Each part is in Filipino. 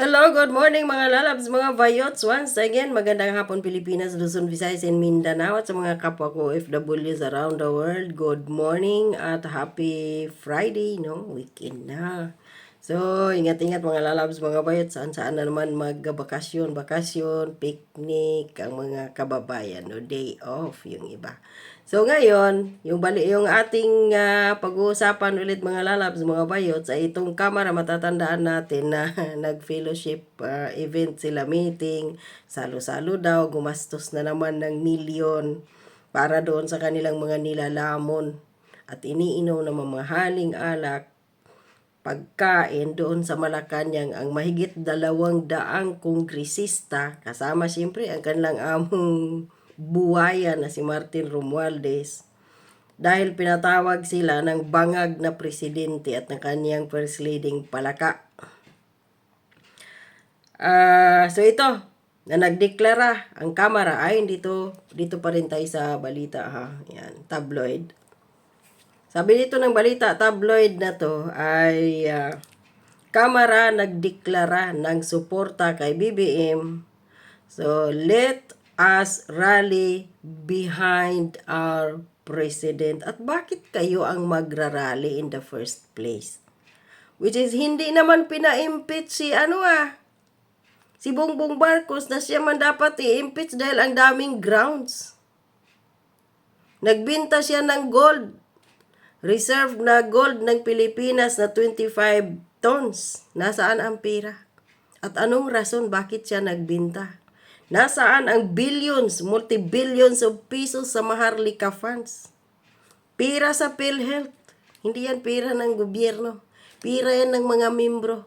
Hello, good morning mga lalabs, mga bayots. Once again, magandang hapon Pilipinas, Luzon, Visayas, and Mindanao. At sa mga kapwa ko OFWs around the world, good morning at happy Friday, no? Weekend na. So, ingat-ingat mga lalabs, mga bayots. Saan-saan na naman magbakasyon, bakasyon, picnic, ang mga kababayan, no? Day off, yung iba. So ngayon, yung bali yung ating ah, pag-uusapan ulit mga lalabs, mga bayots ay itong kamera matatandaan natin na nag-fellowship ah, event sila meeting, salo-salo daw, gumastos na naman ng milyon para doon sa kanilang mga nilalamon at iniinom ng mamahaling alak pagkain doon sa Malacanang ang mahigit dalawang daang kongresista kasama siyempre ang kanilang among buwaya na si Martin Romualdez dahil pinatawag sila ng bangag na presidente at ng kaniyang first leading palaka. Ah, so ito na nagdeklara ang kamera ay dito dito pa rin tayo sa balita ha. Yan, tabloid. Sabi dito ng balita, tabloid na to ay ah, Kamara nagdeklara ng suporta kay BBM. So, let us rally behind our president. At bakit kayo ang magrarally in the first place? Which is, hindi naman pina-impeach si ano ah, si Bongbong Marcos na siya man dapat i-impeach dahil ang daming grounds. Nagbinta siya ng gold Reserve na gold ng Pilipinas na 25 tons. Nasaan ang pera? At anong rason bakit siya nagbinta? Nasaan ang billions, multi-billions of pesos sa Maharlika funds? Pira sa PhilHealth. Hindi yan pira ng gobyerno. Pira yan ng mga membro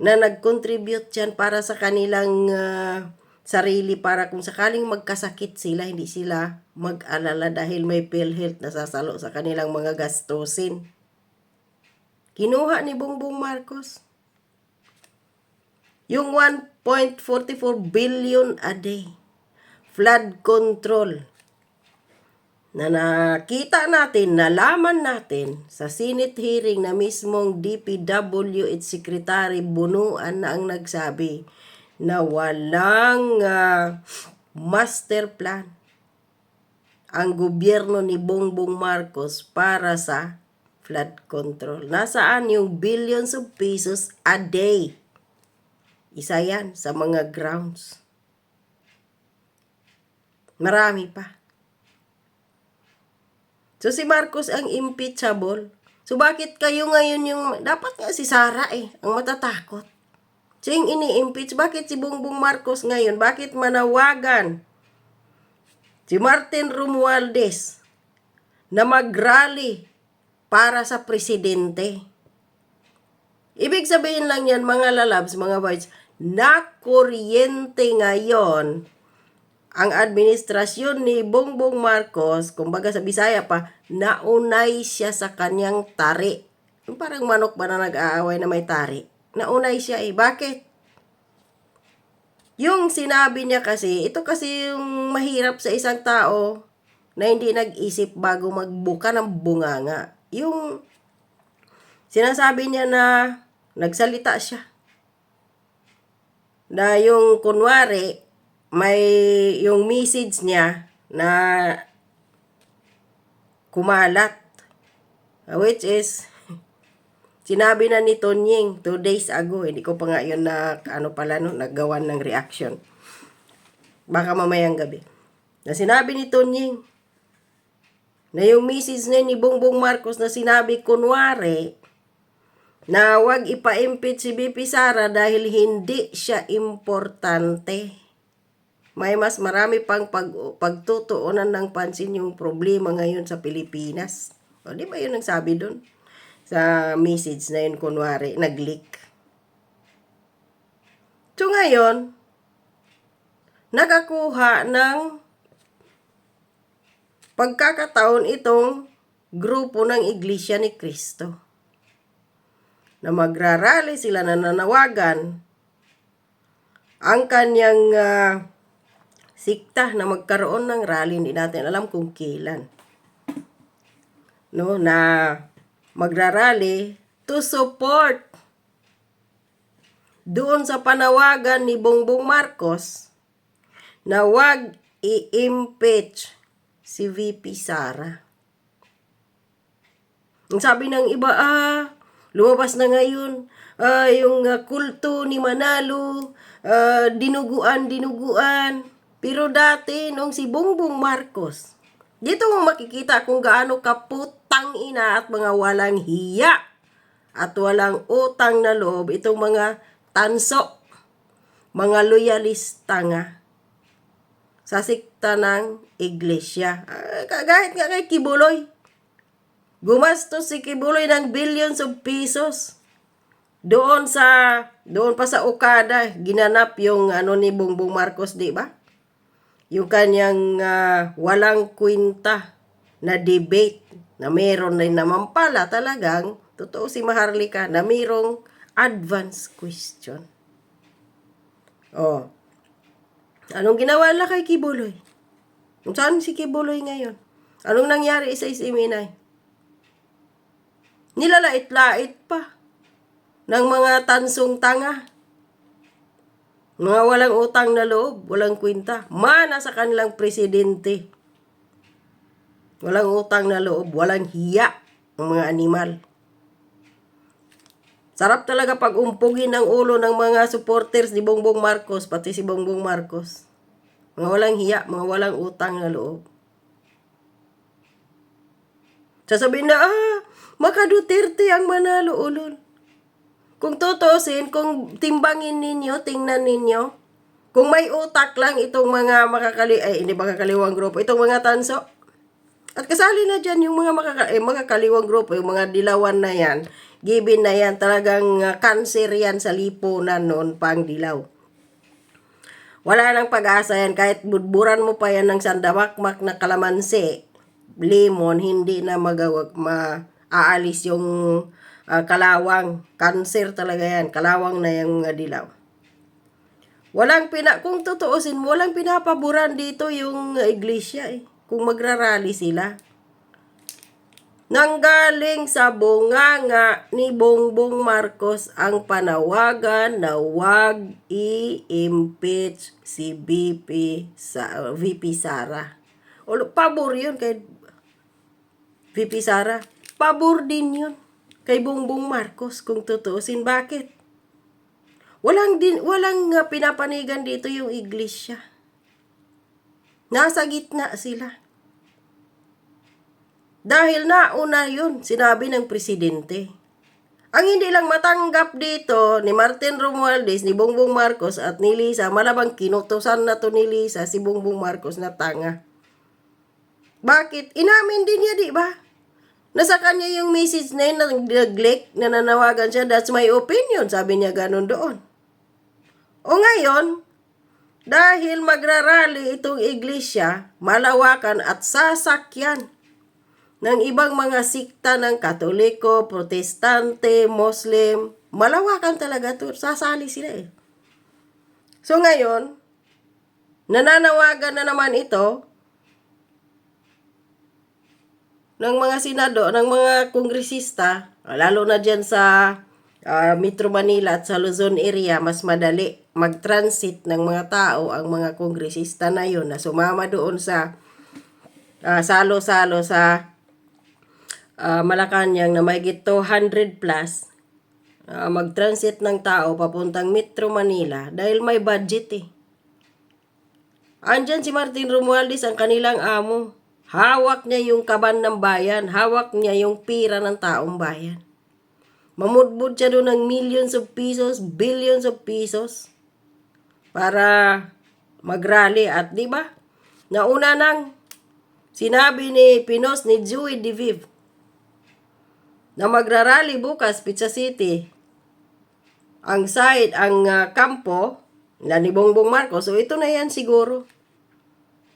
na nag-contribute yan para sa kanilang ah, sarili para kung sakaling magkasakit sila, hindi sila mag-alala dahil may PhilHealth na sasalo sa kanilang mga gastusin. Kinuha ni Bongbong Marcos yung 1.44 billion a day flood control na nakita natin, nalaman natin sa Senate hearing na mismong DPWH Secretary Bunuan na ang nagsabi na walang ah, master plan ang gobyerno ni Bongbong Marcos para sa flood control. Nasaan yung billions of pesos a day? Isa yan sa mga grounds. Marami pa. So si Marcos ang impeachable. So bakit kayo ngayon yung... Dapat nga si Sara eh, ang matatakot. So yung ini-impeach, bakit si Bongbong Marcos ngayon? Bakit manawagan si Martin Romualdez na mag-rally para sa presidente? Ibig sabihin lang yan, mga lalabs, mga boys, na kuryente ngayon ang administrasyon ni Bongbong Marcos, kumbaga sa Bisaya pa, naunay siya sa kanyang tari. Parang manok ba na nag-aaway na may tari? Naunay siya eh. Bakit? Yung sinabi niya kasi, ito kasi yung mahirap sa isang tao na hindi nag-isip bago magbuka ng bunganga. Yung sinasabi niya na nagsalita siya. Na yung kunwari, may yung message niya na kumalat. Which is, sinabi na ni Tonying two days ago, hindi ko pa nga yun na, ano pala no, naggawan ng reaction. Baka mamayang gabi. Na sinabi ni Tonying, na yung message na ni Bongbong Marcos na sinabi kunwari, na wag ipa-impeach si BP Sara dahil hindi siya importante. May mas marami pang pag, pagtutuunan ng pansin yung problema ngayon sa Pilipinas. O, di ba yun ang sabi doon? Sa message na yun, kunwari, nag-leak. So ngayon, nakakuha ng pagkakataon itong grupo ng Iglesia ni Cristo na magrarally sila na nanawagan ang kanyang ah, sikta na magkaroon ng rally, hindi natin alam kung kailan. No, na magrarally to support doon sa panawagan ni Bongbong Marcos na wag i-impeach si VP Sara. Ang sabi ng iba, ah, lumabas na ngayon, ah, yung ah, kulto ni Manalo, ah, dinuguan, dinuguan. Pero dati, nung si Bongbong Marcos, dito mo makikita kung gaano kaputang ina at mga walang hiya at walang utang na loob itong mga tanso, mga loyalista nga sa sikta ng iglesia. Ah, kahit nga kay Kibuloy, Gumastos si Kibuloy ng billions of pesos. Doon sa doon pa sa Okada ginanap yung ano ni Bongbong Marcos, di ba? Yung kanyang ah, walang kwenta na debate na meron rin naman pala talagang totoo si Maharlika na mayroong advance question. Oh. Anong ginawa nila kay Kibuloy? Kung saan si Kibuloy ngayon? Anong nangyari sa Isiminay? Nilalait-lait pa ng mga tansong tanga. Mga walang utang na loob, walang kwenta. Mana sa kanilang presidente. Walang utang na loob, walang hiya ng mga animal. Sarap talaga pag umpugin ang ulo ng mga supporters ni Bongbong Marcos, pati si Bongbong Marcos. Mga walang hiya, mga walang utang na loob. Sasabihin na, ah, maka Duterte ang manalo ulol. Kung tutusin, kung timbangin ninyo, tingnan ninyo, kung may utak lang itong mga makakali, ay hindi makakaliwang grupo, itong mga tanso, at kasali na dyan yung mga, makaka, eh, mga kaliwang grupo, yung mga dilawan na yan, given na yan, talagang uh, cancer yan sa lipunan noon pang dilaw. Wala nang pag-asa yan, kahit budburan mo pa yan ng sandamakmak na kalamansi, lemon, hindi na magawag, ma, aalis yung ah, kalawang. Cancer talaga yan. Kalawang na yung ah, dilaw. Walang pina, kung tutuusin mo, walang pinapaboran dito yung ah, iglesia eh. Kung magrarally sila. Nanggaling sa bunganga ni Bongbong Marcos ang panawagan na wag i-impeach si VP sa VP Sara. O pabor 'yun kay VP Sara. Pabor din 'yun kay Bongbong Marcos kung tutuusin bakit. Walang din walang uh, pinapanigan dito yung iglesia. Nasa gitna sila. Dahil nauna yun, sinabi ng presidente. Ang hindi lang matanggap dito ni Martin Romualdez, ni Bongbong Marcos at ni Lisa, malabang kinutusan na to ni Lisa si Bongbong Marcos na tanga. Bakit? Inamin din niya, di ba? Nasa kanya yung message na yun, nag-neglect, na nanawagan siya, that's my opinion, sabi niya ganun doon. O ngayon, dahil magrarally itong iglesia, malawakan at sasakyan ng ibang mga sikta ng Katoliko, Protestante, Muslim, malawakan talaga to. Sasali sila eh. So ngayon, nananawagan na naman ito ng mga senado, ng mga kongresista, lalo na dyan sa uh, Metro Manila at sa Luzon area, mas madali mag-transit ng mga tao ang mga kongresista na yun na sumama doon sa uh, salo-salo sa uh, Malacanang na may 200 plus uh, mag-transit ng tao papuntang Metro Manila dahil may budget eh. Andyan si Martin Romualdez ang kanilang amo. Hawak niya yung kaban ng bayan. Hawak niya yung pira ng taong bayan. Mamudbud siya doon ng millions of pesos, billions of pesos para magrally at di ba? Nauna nang sinabi ni Pinos ni Joey Diviv na magrarally bukas Pizza City. Ang side, ang uh, kampo na ni Bongbong Marcos. So ito na yan siguro.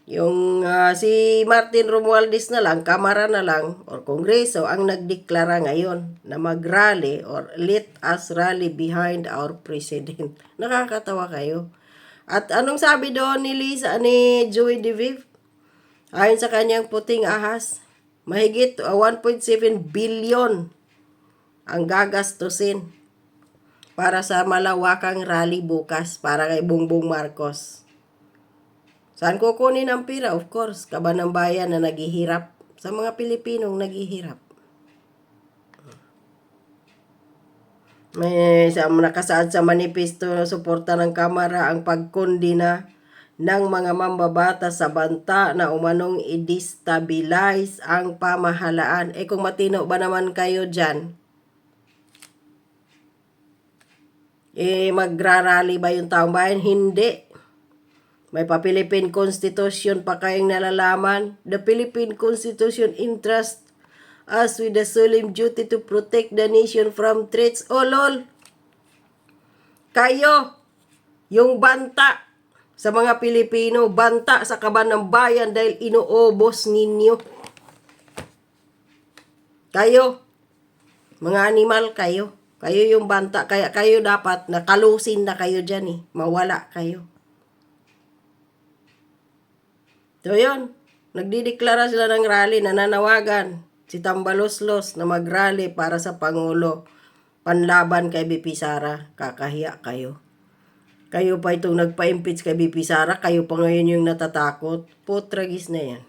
Yung uh, si Martin Romualdez na lang, kamara na lang, or kongreso, ang nagdeklara ngayon na mag-rally or let us rally behind our president. Nakakatawa kayo. At anong sabi doon ni Lisa, ni Joey DeViv? Ayon sa kanyang puting ahas, mahigit uh, 1.7 billion ang gagastusin para sa malawakang rally bukas para kay Bongbong Marcos. Saan kukunin ang pira? Of course, kaban ng bayan na naghihirap. Sa mga Pilipinong naghihirap. May sa nakasaad sa manifesto na suporta ng Kamara ang pagkondina ng mga mambabata sa banta na umanong i-destabilize ang pamahalaan. Eh kung matino ba naman kayo dyan? Eh magrarally ba yung taong bayan? Hindi. May pa Philippine Constitution pa kayong nalalaman. The Philippine Constitution entrust us with the solemn duty to protect the nation from threats. Oh lol! Kayo, yung banta sa mga Pilipino, banta sa kaban ng bayan dahil inuobos ninyo. Kayo, mga animal kayo. Kayo yung banta. Kaya kayo dapat nakalusin na kayo dyan eh. Mawala kayo. So yun, nagdideklara sila ng rally, nananawagan si Tambaloslos na mag-rally para sa Pangulo. Panlaban kay BP Sara, kakahiya kayo. Kayo pa itong nagpa-impeach kay BP Sara, kayo pa ngayon yung natatakot. Putragis na yan.